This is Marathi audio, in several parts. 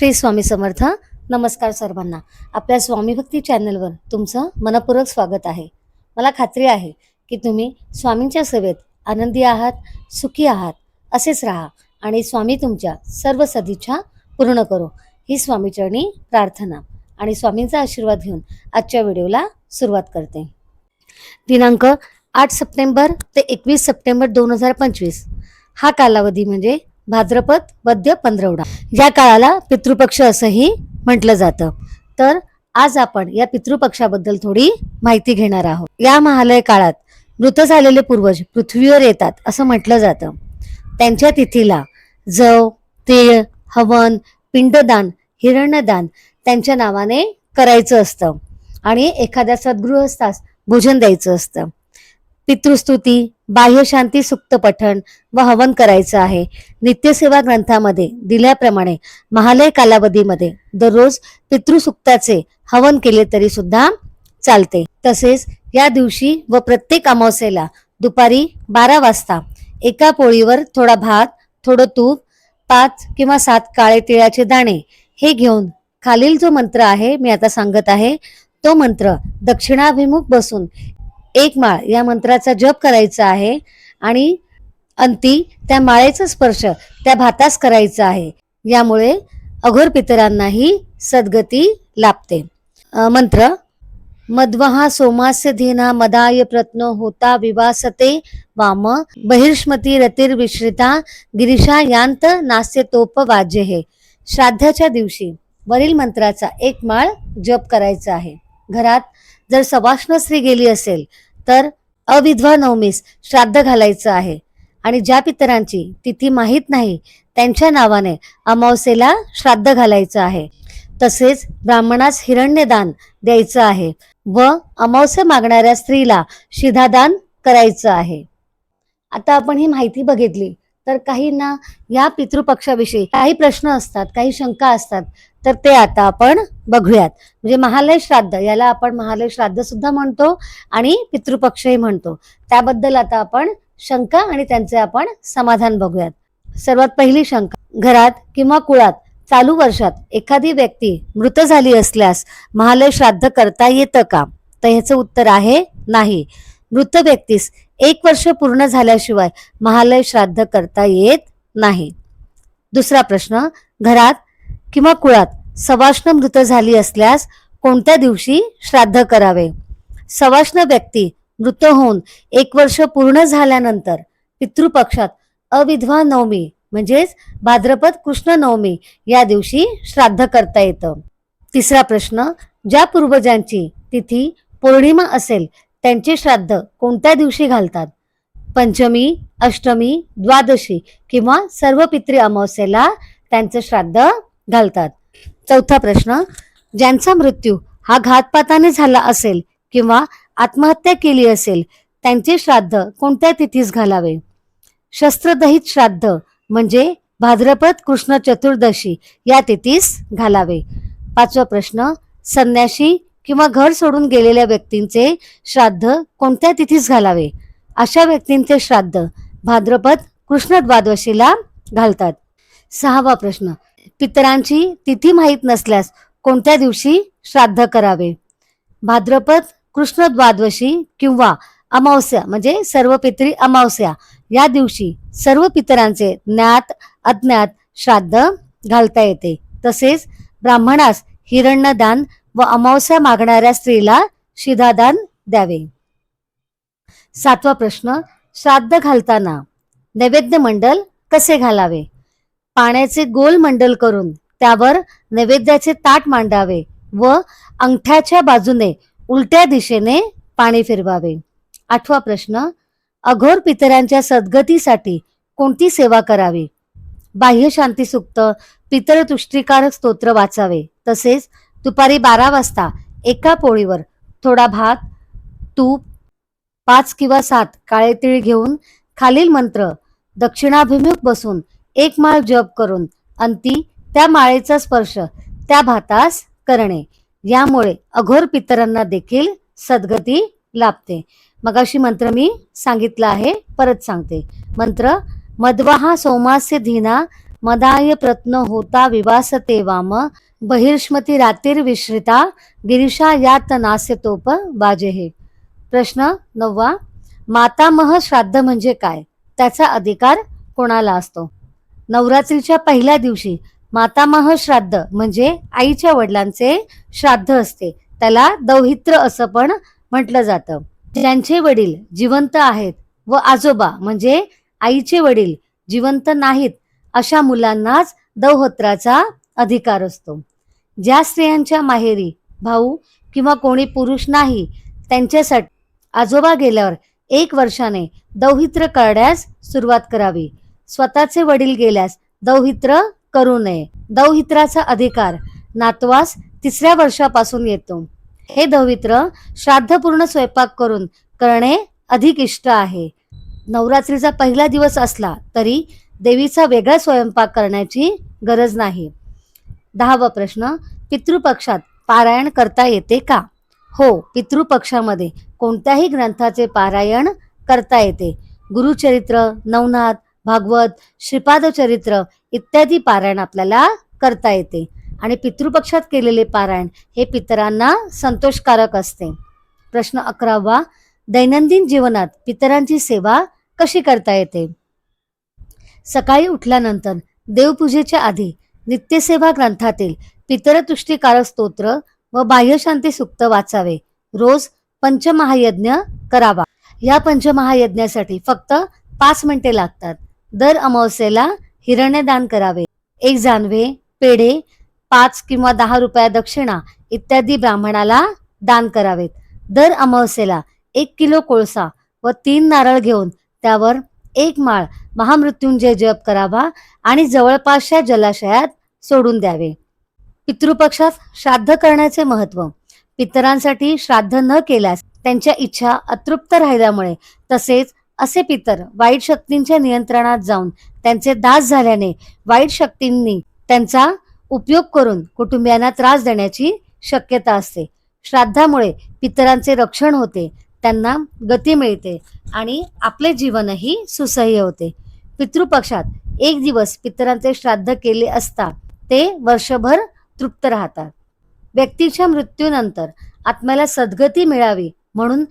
श्री स्वामी समर्थ. नमस्कार सर्वांना. आपल्या स्वामी भक्ती चॅनलवर तुमचं मनपूर्वक स्वागत आहे. मला खात्री आहे की तुम्ही स्वामींच्या सेवेत आनंदी आहात सुखी आहात असेच राहा आणि स्वामी तुमच्या सर्व सदिच्छा पूर्ण करो. ही स्वामीचरणी प्रार्थना आणि स्वामींचा आशीर्वाद घेऊन आजच्या व्हिडिओला सुरुवात करते. दिनांक आठ सप्टेंबर ते एकवीस सप्टेंबर दोन हजार पंचवीस. हा कालावधी म्हणजे भाद्रपद वद्य पंधरवडा. या काळाला पितृपक्ष असंही म्हटलं जातं. तर आज आपण या पितृपक्षाबद्दल थोडी माहिती घेणार आहोत. या महालय काळात मृत झालेले पूर्वज पृथ्वीवर येतात असं म्हटलं जातं. त्यांच्या तिथीला जव तीळ हवन पिंडदान हिरण्यदान त्यांच्या नावाने करायचं असतं. आणि एखाद्या सद्गृहस्थास भोजन द्यायचं असतं. पितृस्तुती बाह्यशांती सुक्त पठण व हवन करायचं आहे. नित्यसेवा ग्रंथामध्ये दिल्याप्रमाणे महालय कालावधीमध्ये दररोज पितृसुक्ताचे हवन केले तरी सुद्धा चालते. तसेच या दिवशी व प्रत्येक अमावस्येला दुपारी बारा वाजता एका पोळीवर थोडा भात थोडं तूप पाच किंवा सात काळे तिळाचे दाणे हे घेऊन खालील जो मंत्र आहे मी आता सांगत आहे तो मंत्र दक्षिणाभिमुख बसून एक माळ या मंत्राचा जप करायचा आहे आणि अंती त्या माळेचा स्पर्श त्या भातास करायचा आहे. यामुळे अघोर पितरांनाही सद्गती लाभते. मंत्र मध्वहा सोमास्य धीना मदाय प्रत्नो होता विवासते वाम बहिर्ष्मती रतिर्विश्रिता गिरीशा यांत नास्य तोप वाज्य हे. श्राद्धाच्या दिवशी वरील मंत्राचा एक माळ जप करायचा आहे. घरात जर सवाष्ण स्त्री गेली असेल तर अविधवा नवमीस श्राद्ध घालायचं आहे. आणि ज्या पितरांची तिथी माहीत नाही त्यांच्या नावाने अमावस्येला श्राद्ध घालायचं आहे. तसेच ब्राह्मणास हिरण्यदान द्यायचं आहे व अमावस्या मागणाऱ्या स्त्रीला शिधादान करायचं आहे. आता आपण ही माहिती बघितली. तर काहींना या पितृपक्षाविषयी काही प्रश्न असतात काही शंका असतात तर ते आता आपण बघूयात. म्हणजे महालय श्राद्ध याला आपण महालय श्राद्ध सुद्धा म्हणतो आणि पितृपक्षही म्हणतो. त्याबद्दल आता आपण शंका आणि त्यांचे आपण समाधान बघूयात. सर्वात पहिली शंका घरात किंवा कुळात चालू वर्षात एखादी व्यक्ती मृत झाली असल्यास महालय श्राद्ध करता येतं का? तर ह्याचं उत्तर आहे नाही. मृत व्यक्तीस एक वर्ष पूर्ण झाल्याशिवाय महालय श्राद्ध करता येत नाही. दुसरा प्रश्न घरात किंवा कुळात सवाष्ण मृत झाली असल्यास कोणत्या दिवशी श्राद्ध करावे? सवाष्ण व्यक्ती मृत होऊन एक वर्ष पूर्ण झाल्यानंतर पितृपक्षात अविधवा नवमी म्हणजेच भाद्रपद कृष्ण नवमी या दिवशी श्राद्ध करता येतं. तिसरा प्रश्न ज्या पूर्वजांची तिथी पौर्णिमा असेल त्यांचे श्राद्ध कोणत्या दिवशी घालतात? पंचमी अष्टमी द्वादशी किंवा सर्व पितृ अमावस्येला त्यांचं श्राद्ध घालतात. चौथा प्रश्न ज्यांचा मृत्यू हा घातपाताने झाला असेल किंवा आत्महत्या केली असेल त्यांचे श्राद्ध कोणत्या तिथीस घालावे? शस्त्रदहित श्राद्ध म्हणजे भाद्रपद कृष्ण चतुर्दशी या तिथीस घालावे. पाचवा प्रश्न संन्याशी किंवा घर सोडून गेलेल्या व्यक्तींचे श्राद्ध कोणत्या तिथीस घालावे? अशा व्यक्तींचे श्राद्ध भाद्रपद कृष्ण द्वादशीला घालतात. सहावा प्रश्न. पितरांची तिथी माहीत नसल्यास कोणत्या दिवशी श्राद्ध करावे? भाद्रपद कृष्ण द्वादशी किंवा अमावस्या म्हणजे सर्व पितरी अमावस्या या दिवशी सर्व पितरांचे ज्ञात अज्ञात श्राद्ध घालता येते. तसेच ब्राह्मणास हिरण्यदान व अमावस्या मागणाऱ्या स्त्रीला शिधादान द्यावे. सातवा प्रश्न श्राद्ध घालताना नैवेद्य मंडल कसे घालावे? पाण्याचे गोल मंडल करून त्यावर नैवेद्याचे ताट मांडावे व अंगठ्याच्या बाजूने उलट्या दिशेने पाणी फिरवावे. आठवा प्रश्न अघोर पितरांच्या सद्गतीसाठी कोणती सेवा करावी? बाह्य शांती सुक्त पितळ तुष्टीकारक स्तोत्र वाचावे. तसेच दुपारी बारा वाजता एका पोळीवर थोडा भात तूप पाच किंवा सात काळे तीळ घेऊन खालील मंत्र दक्षिणाभिमुख बसून एक माळ जप करून अंती त्या माळेचा स्पर्श त्या भातास करणे. यामुळे अघोर पितरांना देखील सद्गती लाभते. मग अशी मंत्र मी सांगितला आहे परत सांगते. मंत्र मध्वहा सोमास्य धीना मदाय प्रत्न होता विवासते वाम बहिर्ष्मती रात्रिर्विश्रिता गिरीशा यात बाजे हे. प्रश्न नववा मातामह श्राद्ध म्हणजे काय? त्याचा अधिकार कोणाला असतो? नवरात्रीच्या पहिल्या दिवशी मातामह श्राद्ध म्हणजे आईच्या वडिलांचे श्राद्ध असते. त्याला दौहित्र असं पण म्हटलं जातं. ज्यांचे वडील जिवंत आहेत व आजोबा म्हणजे आईचे वडील जिवंत नाहीत अशा मुलांनाच दौहत्राचा अधिकार असतो. ज्या स्त्रियांच्या माहेरी भाऊ किंवा कोणी पुरुष नाही त्यांच्यासाठी आजोबा गेल्यावर एक वर्षाने दौहित्र करण्यास सुरुवात करावी. स्वतःचे वडील गेल्यास दौहित्र करू नये. दौहित्राचा अधिकार नातवास तिसऱ्या वर्षापासून येतो. हे दौहित्र श्राद्धपूर्ण स्वयंपाक करून करणे अधिक इष्ट आहे. नवरात्रीचा पहिला दिवस असला तरी देवीचा वेगळा स्वयंपाक करण्याची गरज नाही. दहावा प्रश्न पितृपक्षात पारायण करता येते का? हो पितृपक्षामध्ये कोणत्याही ग्रंथाचे पारायण करता येते. गुरुचरित्र नवनाथ भागवत श्रीपादचरित्र इत्यादी पारायण आपल्याला करता येते. आणि पितृपक्षात केलेले पारायण हे पितरांना संतोषकारक असते. प्रश्न अकरावा दैनंदिन जीवनात पितरांची सेवा कशी करता येते? सकाळी उठल्यानंतर देवपूजेच्या आधी नित्यसेवा ग्रंथातील पितरतुष्टीकारक स्तोत्र व बाह्यशांती सुक्त वाचावे. रोज पंचमहायज्ञ करावा. या पंचमहायज्ञासाठी फक्त पाच मिनिटे लागतात. दर अमावस्येला हिरण्यदान करावे. एक जानवे पेढे पाच किंवा दहा रुपया दक्षिणा इत्यादी ब्राह्मणाला दान करावेत. दर अमावस्येला एक किलो कोळसा व तीन नारळ घेऊन त्यावर एक माळ महामृत्युंजय जप करावा आणि जवळपासच्या जलाशयात सोडून द्यावे. पितृपक्षात श्राद्ध करण्याचे महत्त्व. पितरांसाठी श्राद्ध न केल्यास त्यांच्या इच्छा अतृप्त राहिल्यामुळे तसेच असे पितर वाईट शक्तींच्या नियंत्रणात जाऊन त्यांचे दास झाल्याने वाईट शक्तींनी त्यांचा उपयोग करून कुटुंबियांना त्रास देण्याची शक्यता असते. श्राद्धामुळे पितरांचे रक्षण होते. त्यांना गती मिळते आणि आपले जीवनही सुसह्य होते. पितृपक्षात एक दिवस पितरांचे श्राद्ध केले असता ते वर्षभर तृप्त राहतात. व्यक्तीच्या मृत्यूनंतर आत्म्याला सद्गती मिळावी म्हणून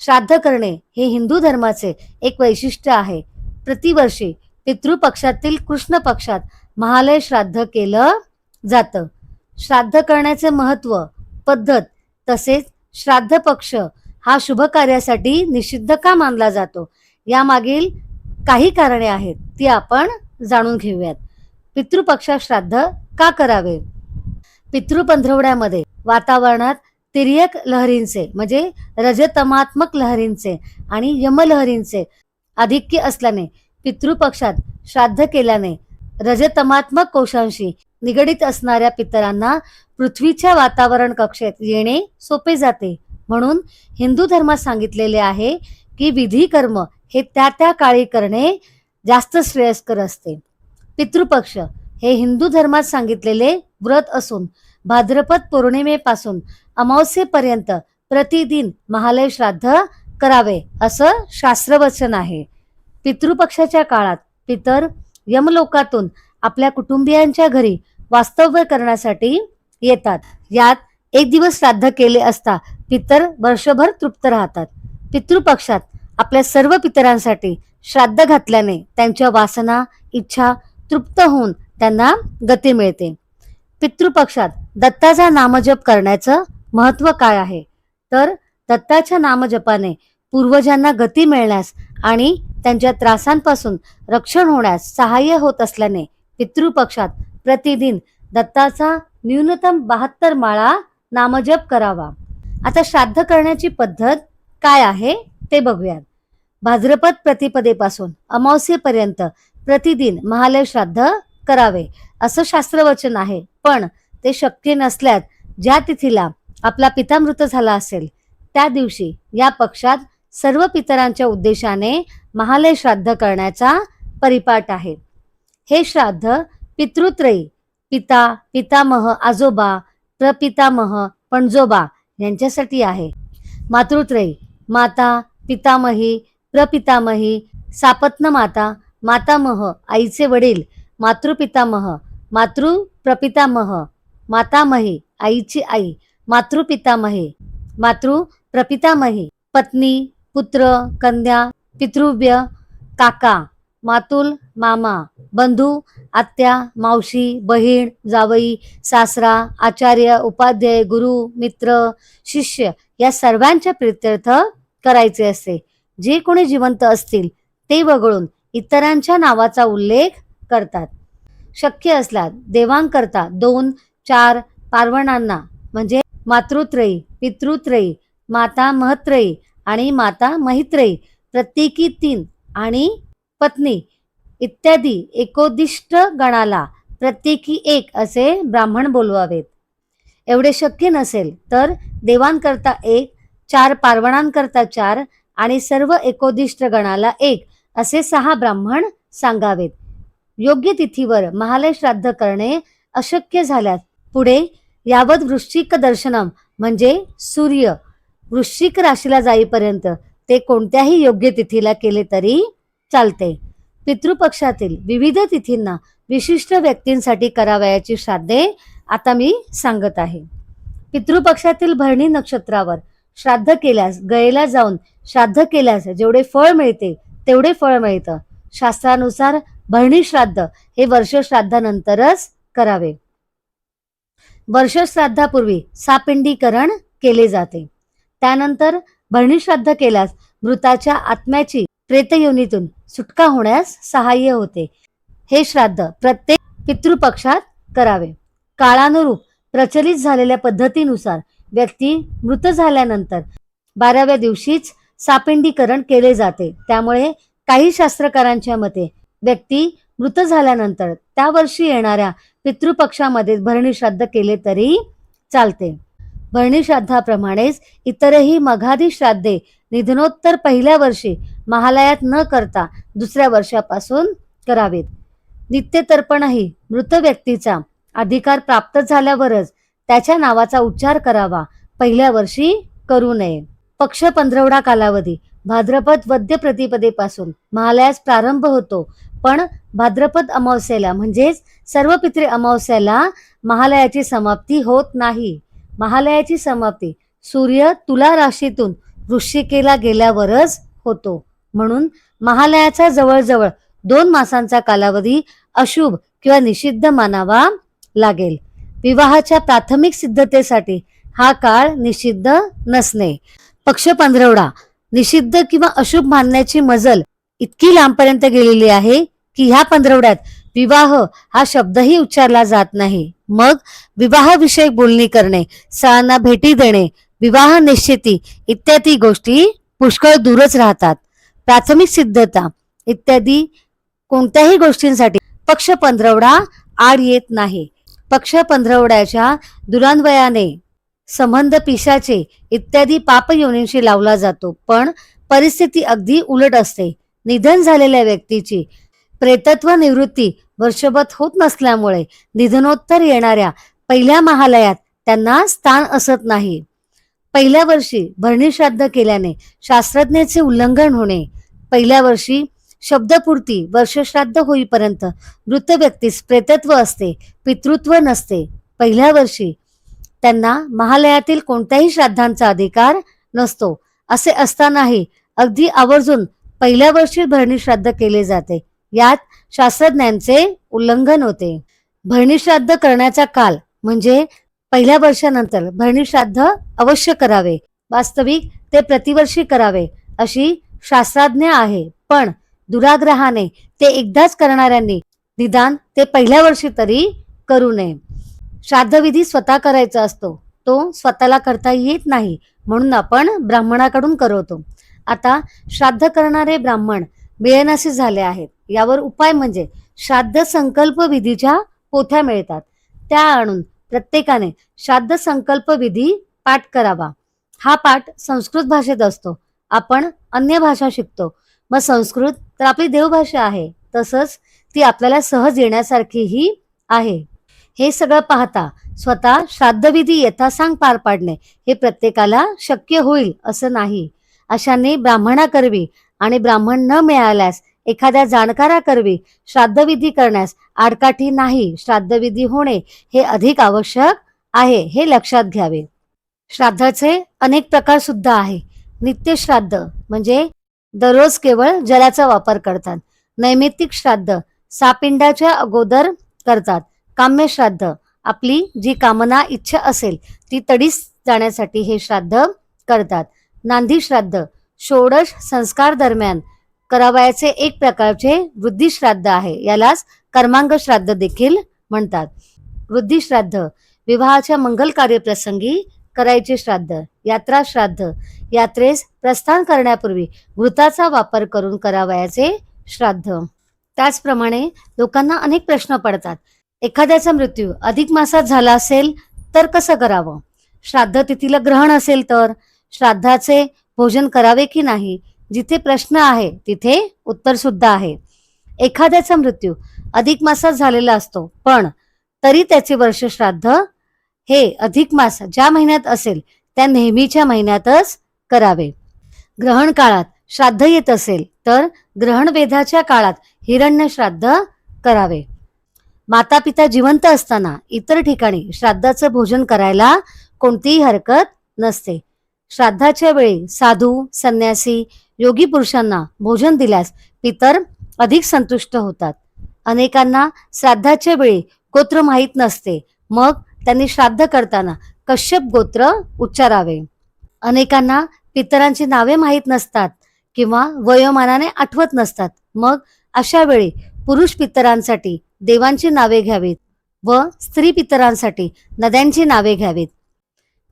श्राद्ध करणे हे हिंदू धर्माचे एक वैशिष्ट्य आहे. प्रतिवर्षी पितृपक्षातील कृष्ण पक्षात महालय श्राद्ध केलं जातं. श्राद्ध करण्याचे महत्त्व पद्धत तसेच श्राद्ध पक्ष हा शुभ कार्यासाठी निषिद्ध का मानला जातो? यामागील काही कारणे आहेत ती आपण जाणून घेऊयात. पितृपक्षात श्राद्ध का करावे? पितृपंधरवड्यामध्ये वातावरणात तिर्यक लहरींचे म्हणजे रजतमात्मक लहरींचे आणि यमलहरींचे आधिक्य असल्याने पितृपक्षात श्राद्ध केल्याने रजतमात्मक कोशांशी निगडीत असणाऱ्या पितरांना पृथ्वीच्या वातावरण कक्षेत येणे सोपे जाते. म्हणून हिंदू धर्मात सांगितलेले आहे की विधी कर्म हे त्या त्या काळी करणे जास्त श्रेयस्कर असते. पितृपक्ष हे हिंदू धर्मात सांगितलेले व्रत असून भाद्रपद पौर्णिमेपासून अमावस्येपर्यंत प्रतिदिन महालय श्राद्ध करावे असं शास्त्रवचन आहे. पितृपक्षाच्या काळात पितर यमलोकातून आपल्या कुटुंबियांच्या घरी वास्तव्य करण्यासाठी येतात. यात एक दिवस श्राद्ध केले असता पितर वर्षभर तृप्त राहतात. पितृपक्षात आपल्या सर्व पितरांसाठी श्राद्ध घातल्याने त्यांच्या वासना इच्छा तृप्त होऊन त्यांना गती मिळते. पितृपक्षात दत्ताचा नामजप करण्याचं महत्त्व काय आहे? तर दत्ताच्या नामजपाने पूर्वजांना गती मिळण्यास आणि त्यांच्या त्रासांपासून रक्षण होण्यास सहाय्य होत असल्याने पितृपक्षात प्रतिदिन दत्ताचा न्यूनतम बहात्तर माळा नामजप करावा. आता श्राद्ध करण्याची पद्धत काय आहे ते बघूयात. भाद्रपद प्रतिपदेपासून अमावस्येपर्यंत प्रतिदिन महालय श्राद्ध करावे. असं शास्त्रवचन आहे. पण ते शक्य नसल्यास ज्या तिथीला आपला पितामृत झाला असेल त्या दिवशी या पक्षात सर्व पितरांच्या उद्देशाने महालय श्राद्ध करण्याचा परिपाठ आहे. हे श्राद्ध पितृत्रयी पिता पितामह आजोबा प्रपितामह पणजोबा यांच्यासाठी आहे. मातृत्रयी माता पितामही प्रपितामही सापत्न माता मातामह आईचे वडील मातृपितामह मातृ प्रपितामह मातामही आईची आई मातृपितामहे मातृ प्रपितामही पत्नी पुत्र कन्या पितृव्य काका मातुल मामा बंधू आत्या मावशी बहीण जावई सासरा आचार्य उपाध्याय गुरु मित्र शिष्य या सर्वांच्या प्रित्यर्थ करायचे असते. जे कोणी जिवंत असतील ते वगळून इतरांच्या नावाचा उल्लेख करतात. शक्य असल्यास देवांकरता दोन चार पार्वणांना म्हणजे मातृत्रयी पितृत्रयी माता महत्रयी आणि माता महित्रयी प्रत्येकी तीन आणि पत्नी इत्यादी एकोदिष्ट गणाला प्रत्येकी एक असे ब्राह्मण बोलवावेत. एवढे शक्य नसेल तर देवांकरता एक चार पार्वणांकरता चार आणि सर्व एकोदिष्ट गणाला एक असे सहा ब्राह्मण सांगावेत. योग्य तिथीवर महालय श्राद्ध करणे अशक्य झाल्यास पुढे यावत वृश्चिक दर्शनम म्हणजे सूर्य वृश्चिक राशीला जाईपर्यंत ते कोणत्याही योग्य तिथीला केले तरी चालते. पितृपक्षातील विविध तिथींना विशिष्ट व्यक्तींसाठी करावयाची श्राद्धे आता मी सांगत आहे. पितृपक्षातील भरणी नक्षत्रावर श्राद्ध केल्यास गयेला जाऊन श्राद्ध केल्यास जेवढे फळ मिळते तेवढे फळ मिळतं. शास्त्रानुसार भरणी श्राद्ध हे वर्ष श्राद्धानंतरच करावे. वर्ष श्राद्धापूर्वी सापिंडीकरण केले जाते. त्यानंतर भरणी श्राद्ध केल्यास मृताच्या आत्म्याची प्रेतयोनीतून सुटका होण्यास सहाय्य होते. हे श्राद्ध प्रत्येक पितृपक्षात करावे. काळानुरूप प्रचलित झालेल्या पद्धतीनुसार व्यक्ती मृत झाल्यानंतर बाराव्या दिवशीच सापिंडीकरण केले जाते. त्यामुळे काही शास्त्रकारांच्या मते व्यक्ती मृत झाल्यानंतर त्या वर्षी येणाऱ्या पितृपक्षामध्ये भरणी श्राद्ध केले तरी चालते. भरणी श्राद्धाप्रमाणेच इतरही मघादी श्राद्धे निधनोत्तर पहिल्या वर्षी महालयात न करता दुसऱ्या वर्षापासून करावेत. नित्यतर्पणही मृत व्यक्तीचा अधिकार प्राप्त झाल्यावरच त्याच्या नावाचा उच्चार करावा पहिल्या वर्षी करू नये. पक्ष पंधरवडा कालावधी भाद्रपद वद्य प्रतिपदेपासून महालयास प्रारंभ होतो. पण भाद्रपद अमावस्येला म्हणजेच सर्व पित्रे अमावस्याला महालयाची समाप्ती होत नाही. महालयाची समाप्ती सूर्य तुला राशीतून वृश्चिकेला गेल्यावरच होतो. म्हणून महालयाचा जवळजवळ दोन मासांचा कालावधी अशुभ किंवा निषिद्ध मानावा लागेल. विवाहाच्या प्राथमिक सिद्धतेसाठी हा काळ निषिद्ध नसणे. पक्ष पंधरवडा निषिद्ध किंवा अशुभ मानण्याची मजल इतकी लांबपर्यंत गेलेली आहे की ह्या पंधरवड्यात विवाह हा शब्दही उच्चारला जात नाही. मग विवाहाविषयक बोलणी करणे सणांना भेटी देणे विवाह निश्चिती इत्यादी गोष्टी पुष्कळ दूरच राहतात. प्राथमिक सिद्धता इत्यादी कोणत्याही गोष्टींसाठी पक्ष पंधरवडा आड येत नाही. पक्ष पंधरवड्याच्या दुरान्वयाने संबंध पिशाचे इत्यादी पापयोनींशी लावला जातो. पण परिस्थिती अगदी उलट असते. निधन झालेल्या व्यक्तीची प्रेतत्व निवृत्ती वर्षभत होत नसल्यामुळे निधनोत्तर येणाऱ्या पहिल्या महालयात त्यांना स्थान असत नाही. पहिल्या वर्षी भरणी श्राद्ध केल्याने शास्त्रज्ञेचे उल्लंघन होणे पहिल्या वर्षी शब्दपूर्ती वर्षश्राद्ध होईपर्यंत मृत व्यक्तीस प्रेतत्व असते पितृत्व नसते. पहिल्या वर्षी त्यांना महालयातील कोणत्याही श्राद्धांचा अधिकार नसतो असे असतानाही अगदी आवर्जून पहिल्या वर्षी भरणी श्राद्ध केले जाते. यात शास्त्रज्ञांचे उल्लंघन होते. भरणी श्राद्ध करण्याचा काल म्हणजे पहिल्या वर्षानंतर भरणी श्राद्ध अवश्य करावे. वास्तविक ते प्रतिवर्षी करावे अशी शास्त्राज्ञ आहे. पण दुराग्रहाने ते एकदाच करणाऱ्यांनी निदान ते पहिल्या वर्षी तरी करू नये. श्राद्धविधी स्वतः करायचा असतो. तो स्वतःला करता येत नाही म्हणून आपण ब्राह्मणाकडून करवतो. आता श्राद्ध करणारे ब्राह्मण मिळेनासे झाले आहेत. यावर उपाय म्हणजे श्राद्ध संकल्प विधीच्या पोथ्या मिळतात. त्या आणून प्रत्येकाने श्राद्ध संकल्प विधी पाठ करावा. हा पाठ संस्कृत भाषेत असतो. आपण अन्य भाषा शिकतो. मग संस्कृत तर आपली देवभाषा आहे. तसंच ती आपल्याला सहज येण्यासारखीही आहे. हे सगळं पाहता स्वतः श्राद्धविधी यथासांग पार पाडणे हे प्रत्येकाला शक्य होईल असं नाही. अशाने ब्राह्मणाकरवी आणि ब्राह्मण न मिळाल्यास एखाद्या जाणकारा करवी श्राद्धविधी करण्यास आडकाठी नाही. श्राद्धविधी होणे हे अधिक आवश्यक आहे हे लक्षात घ्यावे. श्राद्धाचे अनेक प्रकार सुद्धा आहे. नित्यश्राद्ध म्हणजे दररोज केवळ जलाचा वापर करतात. नैमित्तिक श्राद्ध सापिंडाच्या अगोदर करतात. काम्य श्राद्ध आपली जी कामना इच्छा असेल ती तडीस जाण्यासाठी हे श्राद्ध करतात. नांदी श्राद्ध षोडश संस्कार दरम्यान करावयाचे एक प्रकारचे वृद्धी श्राद्ध आहे यालाच कर्मांग श्राद्ध देखील म्हणतात. वृद्धी श्राद्ध विवाहाच्या मंगल कार्यप्रसंगी करायचे श्राद्ध यात्रा श्राद्ध यात्रेस प्रस्थान करण्यापूर्वी घृताचा वापर करून करावयाचे श्राद्ध. त्याचप्रमाणे लोकांना अनेक प्रश्न पडतात. एखाद्याचा मृत्यू अधिक मासात झाला असेल तर कसं करावं? श्राद्ध तिथीला ग्रहण असेल तर? श्राद्धाचे भोजन करावे की नाही? जिथे प्रश्न आहे तिथे उत्तर सुद्धा आहे. एखाद्याचा मृत्यू अधिक मासात झालेला असतो पण तरी त्याचे वर्ष श्राद्ध हे अधिक मास ज्या महिन्यात असेल त्या नेहमीच्या महिन्यातच करावे. ग्रहण काळात श्राद्ध येत असेल तर ग्रहण वेधाच्या काळात हिरण्य श्राद्ध करावे. माता पिता जिवंत असताना इतर ठिकाणी श्राद्धाचं भोजन करायला कोणतीही हरकत नसते. श्राद्धाच्या वेळी साधू संन्यासी योगी पुरुषांना भोजन दिल्यास पितर अधिक संतुष्ट होतात. अनेकांना श्राद्धाच्या वेळी गोत्र माहीत नसते मग त्यांनी श्राद्ध करताना कश्यप गोत्र उच्चारावे. अनेकांना पितरांची नावे माहीत नसतात किंवा वयोमानाने आठवत नसतात. मग अशा वेळी पुरुष पितरांसाठी देवांची नावे घ्यावीत व स्त्री पितरांसाठी नद्यांची नावे घ्यावीत.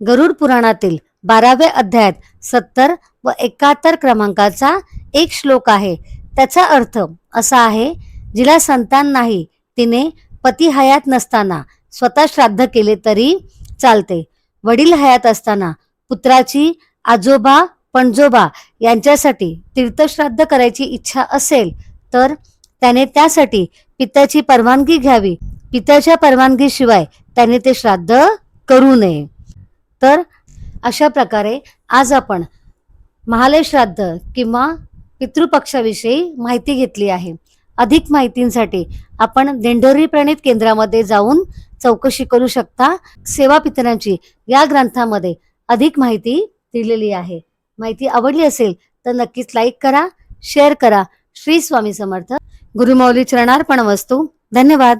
गरुड पुराणातील बाराव्या अध्यायात सत्तर व एकाहत्तर क्रमांकाचा एक श्लोक आहे. त्याचा अर्थ असा आहे जिला संतान नाही तिने पती हयात नसताना स्वतः श्राद्ध केले तरी चालते. वडील हयात असताना पुत्राची आजोबा पणजोबा यांच्यासाठी तीर्थश्राद्ध करायची इच्छा असेल तर त्याने त्यासाठी पित्याची परवानगी घ्यावी. पित्याच्या परवानगीशिवाय त्याने ते श्राद्ध करू नये. तर अशा प्रकारे आज आपण महालय श्राद्ध किंवा पितृपक्षाविषयी माहिती घेतली आहे. अधिक माहितींसाठी आपण दिंडोरी प्रणित केंद्रामध्ये जाऊन चौकशी करू शकता. सेवा पितरांची या ग्रंथामध्ये अधिक माहिती दिलेली आहे. माहिती आवडली असेल तर नक्कीच लाईक करा शेअर करा. श्री स्वामी समर्थ. गुरुमौली चरणार्पण वस्तू. धन्यवाद.